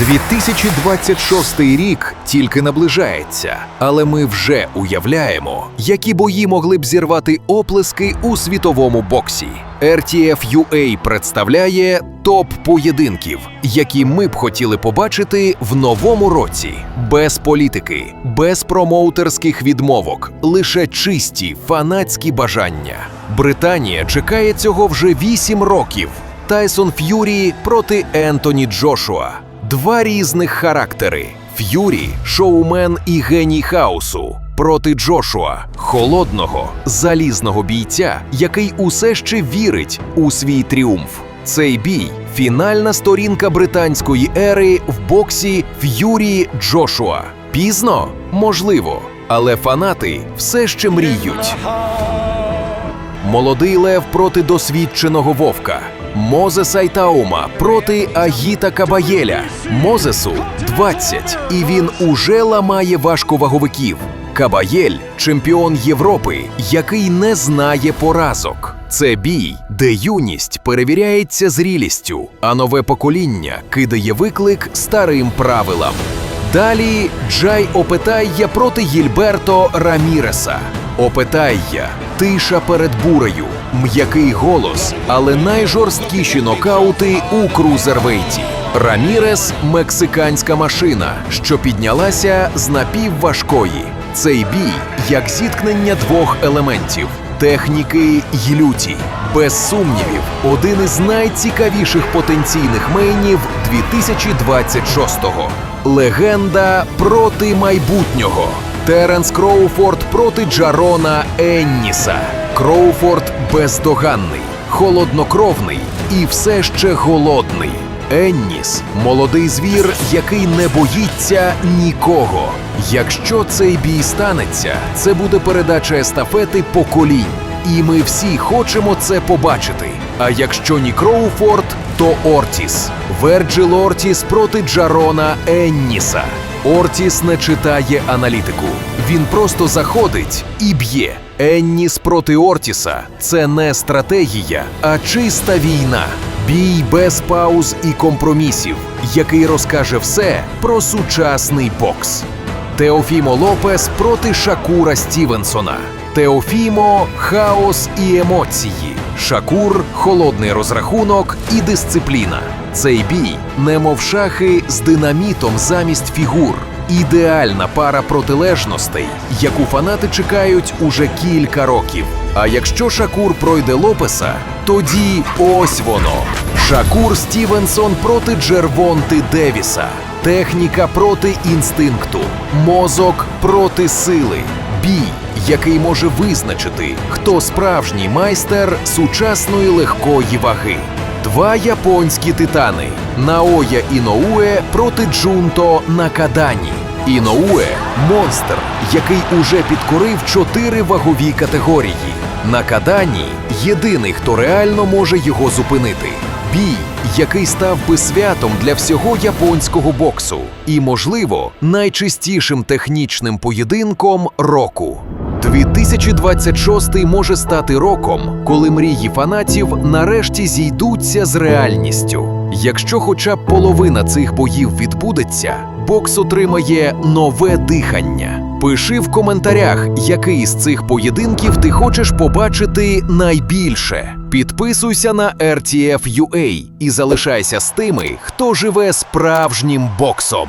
2026 рік тільки наближається, але ми вже уявляємо, які бої могли б зірвати оплески у світовому боксі. RTF UA представляє топ поєдинків, які ми б хотіли побачити в новому році. Без політики, без промоутерських відмовок, лише чисті фанатські бажання. Британія чекає цього вже 8 років. Тайсон Ф'юрі проти Ентоні Джошуа. Два різних характери: Ф'юрі шоумен і геній хаосу. Проти Джошуа, холодного, залізного бійця, який усе ще вірить у свій тріумф. Цей бій фінальна сторінка британської ери в боксі Ф'юрі Джошуа. Пізно? Можливо, але фанати все ще мріють. Молодий лев проти досвідченого вовка. Мозес Айтаума проти Агіта Кабаєля. Мозесу 20, і він уже ламає важковаговиків. Кабаєль чемпіон Європи, який не знає поразок. Це бій, де юність перевіряється зрілістю, а нове покоління кидає виклик старим правилам. Далі Джай Опетайя проти Гільберто Раміреса. Опетайя тиша перед бурею, м'який голос, але найжорсткіші нокаути у крузервейті. Рамірес мексиканська машина, що піднялася з напівважкої. Цей бій як зіткнення двох елементів техніки й люті. Без сумнівів, один із найцікавіших потенційних мейнів 2026-го. Легенда проти майбутнього. Теренс Кроуфорд проти Джарона Енніса. Кроуфорд бездоганний, холоднокровний і все ще голодний. Енніс молодий звір, який не боїться нікого. Якщо цей бій станеться, це буде передача естафети поколінь. І ми всі хочемо це побачити. А якщо ні Кроуфорд, то Ортіс. Верджил Ортіс проти Джарона Енніса. Ортіс не читає аналітику. Він просто заходить і б'є. Енніс проти Ортіса це не стратегія, а чиста війна. Бій без пауз і компромісів, який розкаже все про сучасний бокс. Теофімо Лопес проти Шакура Стівенсона. Теофімо хаос і емоції. Шакур холодний розрахунок і дисципліна. Цей бій, немов шахи з динамітом замість фігур. Ідеальна пара протилежностей, яку фанати чекають уже кілька років. А якщо Шакур пройде Лопеса, тоді ось воно. Шакур Стівенсон проти Джервонти Девіса. Техніка проти інстинкту, мозок проти сили, бій, який може визначити, хто справжній майстер сучасної легкої ваги. Два японські титани Наоя Іноуе проти Джунто Накадані. Іноуе монстр, який уже підкорив чотири вагові категорії. Накадані єдиний, хто реально може його зупинити. Бій, який став би святом для всього японського боксу, і, можливо, найчистішим технічним поєдинком року. 2026 може стати роком, коли мрії фанатів нарешті зійдуться з реальністю. Якщо хоча б половина цих боїв відбудеться, бокс отримає нове дихання. Пиши в коментарях, який з цих поєдинків ти хочеш побачити найбільше. Підписуйся на RTF.ua і залишайся з тими, хто живе справжнім боксом.